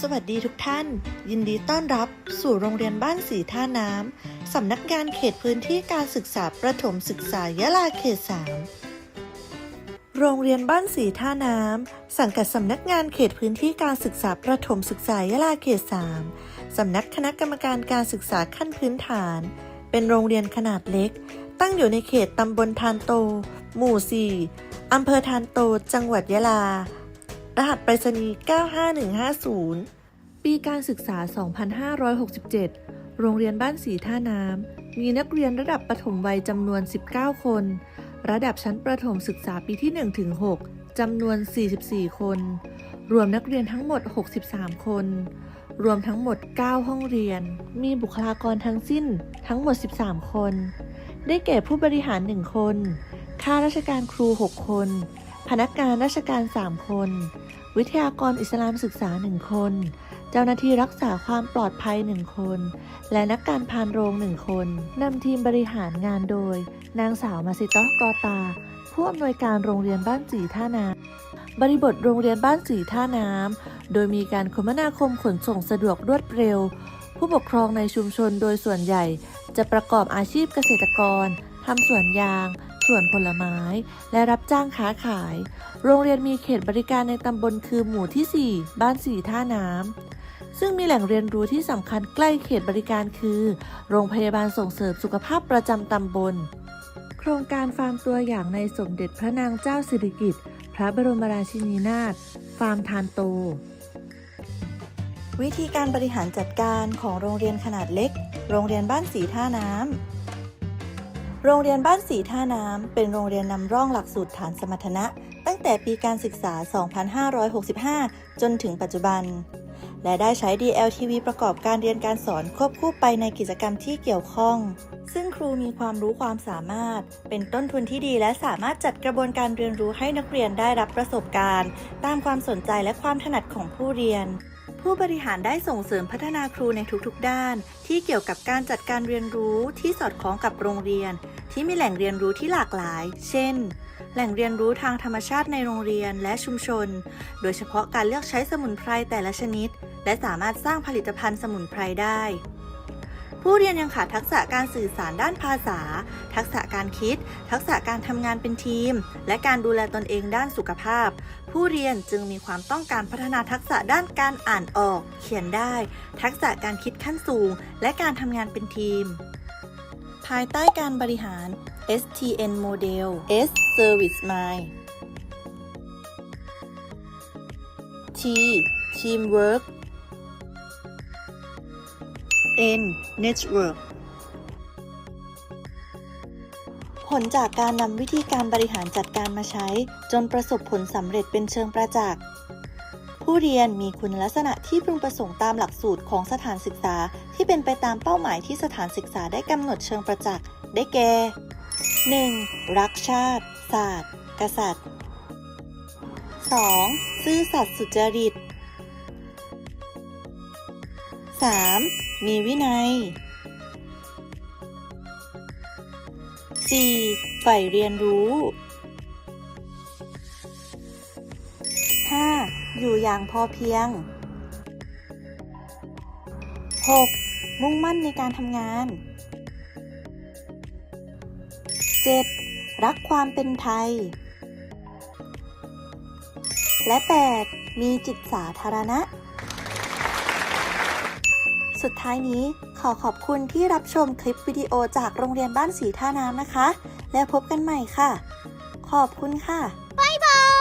สวัสดีทุกท่าน ยินดีต้อนรับสู่โรงเรียนบ้านสีท่าน้ำสำนักงานเขตพื้นที่การศึกษาประถมศึกษายะลาเขต 3 โรงเรียนบ้านสีท่าน้ำสังกัดสำนักงานเขตพื้นที่การศึกษาประถมศึกษายะลาเขต 3 สำนักคณะกรรมการการศึกษาขั้นพื้นฐาน เป็นโรงเรียนขนาดเล็ก ตั้งอยู่ในเขตตำบลทานโต หมู่ 4อำเภอทานโต จังหวัดยะลา รหัสไปรษณีย์ 95150 ปีการศึกษา 2567 โรงเรียนบ้านสีท่าน้ำ มีนักเรียนระดับประถมวัยจำนวน 19 คน ระดับชั้นประถมศึกษาปีที่1ถึง6จำนวน 44 คน รวมนักเรียนทั้งหมด 63 คน รวมทั้งหมด 9 ห้องเรียน มีบุคลากรทั้งสิ้นทั้งหมด 13 คน ได้แก่ผู้บริหาร 1 คน ข้าราชการครู 6 คน พนักงานราชการ 3 คน วิทยากรอิสลามศึกษา 1 คน เจ้าหน้าที่รักษาความปลอดภัย 1 คน และนักการพานโรง 1 คนนำทีมบริหารงานโดย นางสาวมาซิโตะกอตา ผู้อำนวยการโรงเรียนบ้านสีท่าน้ำบริบทโรงเรียนบ้านสีท่าน้ำ โดยมีการคมนาคมขนส่งสะดวกรวดเร็ว ผู้ปกครองในชุมชนโดยส่วนใหญ่ จะประกอบอาชีพเกษตรกร ทำสวนยาง สวนผลไม้ และรับจ้างค้าขาย โรงเรียนมีเขตบริการในตำบลคือหมู่ที่ 4 บ้านสีท่าน้ำ ซึ่งมีแหล่งเรียนรู้ที่สำคัญใกล้เขตบริการคือ โรงพยาบาลส่งเสริมสุขภาพประจำตำบล โครงการฟาร์มตัวอย่างในสมเด็จพระนางเจ้าสิริกิติ์ พระบรมราชินีนาถ ฟาร์มทานโต วิธีการบริหารจัดการของโรงเรียนขนาดเล็ก โรงเรียนบ้านสีท่าน้ำ โรงเรียนบ้านสีท่าน้ำ เป็นโรงเรียนนำร่องหลักสูตรฐานสมรรถนะ ตั้งแต่ปีการศึกษา 2565 จนถึงปัจจุบัน และได้ใช้ DLTV ประกอบการเรียนการสอนควบคู่ไปในกิจกรรมที่เกี่ยวข้อง ซึ่งครูมีความรู้ความสามารถ เป็นต้นทุนที่ดีและสามารถจัดกระบวนการเรียนรู้ให้นักเรียนได้รับประสบการณ์ ตามความสนใจและความถนัดของผู้เรียนผู้บริหารได้ส่งเสริมพัฒนาครูในทุกๆด้าน ที่เกี่ยวกับการจัดการเรียนรู้ที่สอดคล้องกับโรงเรียน ที่มีแหล่งเรียนรู้ที่หลากหลาย เช่น แหล่งเรียนรู้ทางธรรมชาติในโรงเรียนและชุมชน โดยเฉพาะการเลือกใช้สมุนไพรแต่ละชนิด และสามารถสร้างผลิตภัณฑ์สมุนไพรได้ ผู้เรียนยังขาดทักษะการสื่อสารด้านภาษา ทักษะการคิด ทักษะการทำงานเป็นทีม และการดูแลตนเองด้านสุขภาพ ผู้เรียนจึงมีความต้องการพัฒนาทักษะด้านการอ่านออก เขียนได้ ทักษะการคิดขั้นสูง และการทำงานเป็นทีม ภายใต้การบริหาร STN Model S Service Mind T Teamwork N Network ผลจากการนำวิธีการบริหารจัดการมาใช้ จนประสบผลสำเร็จเป็นเชิงประจักษ์ ผู้เรียนมีคุณลักษณะที่พึงประสงค์ตามหลักสูตรของสถานศึกษา ที่เป็นไปตามเป้าหมายที่สถานศึกษาได้กำหนดเชิงประจักษ์ ได้แก่ 1. รักชาติ ศาสตร์ กษัตริย์ 2. ซื่อสัตย์สุจริต 3. มีวินัย 4. ใฝ่เรียนรู้ อยู่อย่างพอเพียง 6. มุ่งมั่นในการทำงาน 7. รักความเป็นไทย และ 8. มีจิตสาธารณะ สุดท้ายนี้ขอขอบคุณที่รับชมคลิปวิดีโอจากโรงเรียนบ้านสีท่าน้ำนะคะ แล้วพบกันใหม่ค่ะ ขอบคุณค่ะ บ๊ายบาย